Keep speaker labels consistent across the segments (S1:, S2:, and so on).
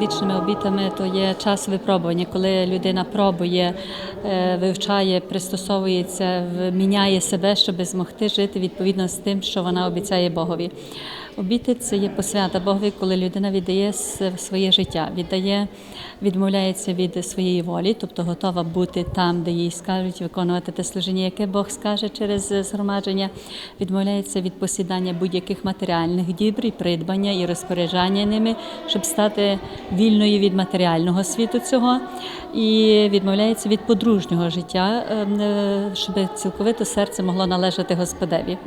S1: вічними обітами то є час випробування, коли людина пробує, е, вивчає, пристосовується, міняє себе, щоб змогти жити відповідно з тим, що вона обіцяє Богові. Обіти це є посвята Богові, коли людина віддає своє життя, віддає, відмовляється від своєї волі, тобто готова бути там, де їй скажуть, виконувати те служіння, яке Бог скаже через згромадження, відмовляється від посідання будь-яких матеріальних дібр і придбання і розпоряджання ними, щоб стати вільною від матеріального світу цього, і відмовляється від подружнього життя, е, е, щоб цілковито серце могло належати Господеві.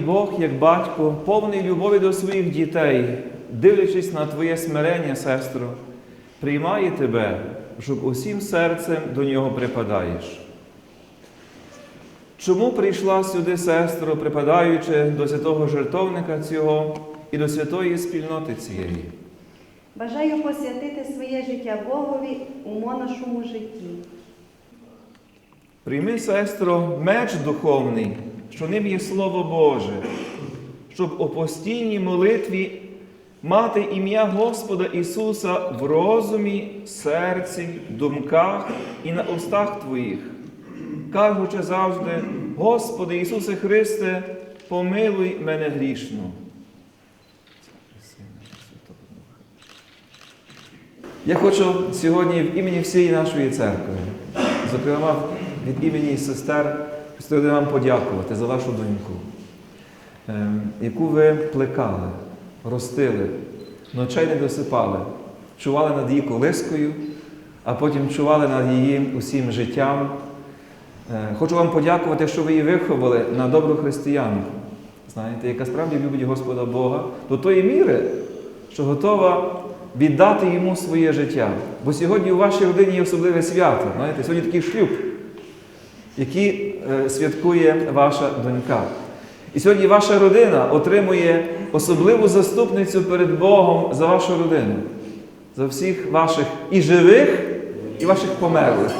S2: Бог, як батько, повний любові до своїх дітей, дивлячись на твоє смирення, сестро, приймає тебе, щоб усім серцем до нього припадаєш. Чому прийшла сюди, сестро, припадаючи до святого жертовника цього і до святої спільноти цієї?
S3: Бажаю посвятити своє життя Богові у монашому житті.
S2: Прийми, сестро, меч духовний, що ним є Слово Боже, щоб у постійній молитві мати ім'я Господа Ісуса в розумі, серці, думках і на устах Твоїх, кажучи завжди, Господи Ісусе Христе, помилуй мене грішну. Я хочу сьогодні в імені всієї нашої церкви, зокрема від імені сестер, хотіти вам подякувати за вашу доньку, ем, яку ви плекали, ростили, ночей не досипали, чували над її колискою, а потім чували над її усім життям. Е, Хочу вам подякувати, що ви її виховали на добру християнку, знаєте, яка справді любить Господа Бога до тої міри, що готова віддати йому своє життя. Бо сьогодні у вашій родині є особливе свято. Знаєте, сьогодні такий шлюб, який е, святкує ваша донька. І сьогодні ваша родина отримує особливу заступницю перед Богом за вашу родину, за всіх ваших і живих, і ваших померлих.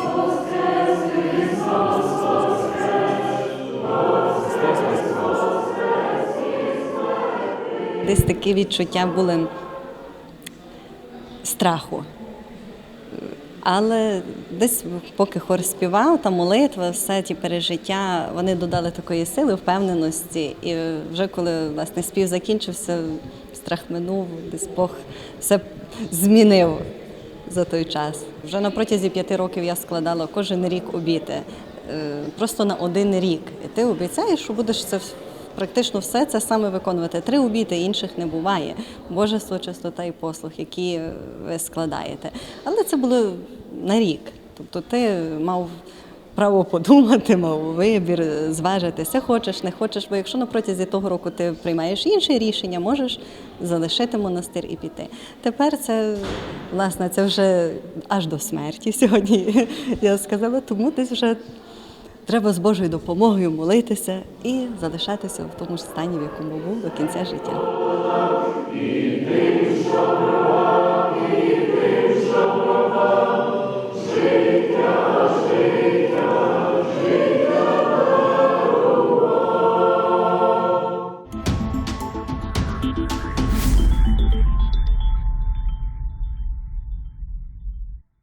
S4: Десь такі відчуття були страху. Але десь, поки хор співав, та молитва, все ті пережиття, вони додали такої сили, впевненості. І вже коли власне спів закінчився, страх минув, десь Бог все змінив за той час. Вже на протязі п'яти років я складала кожен рік обіти. Е, Просто на один рік. І ти обіцяєш, що будеш це практично все це саме виконувати. Три обіти інших не буває. Божество, чистота і послуг, які е, ви складаєте. Але це було на рік. Тобто ти мав право подумати, мав вибір, зважитися, хочеш, не хочеш. Бо якщо на протязі того року ти приймаєш інше рішення, можеш залишити монастир і піти. Тепер це власне це вже аж до смерті сьогодні. Я сказала, тому десь вже. Треба з Божою допомогою молитися і залишатися в тому ж стані, в якому був до кінця життя.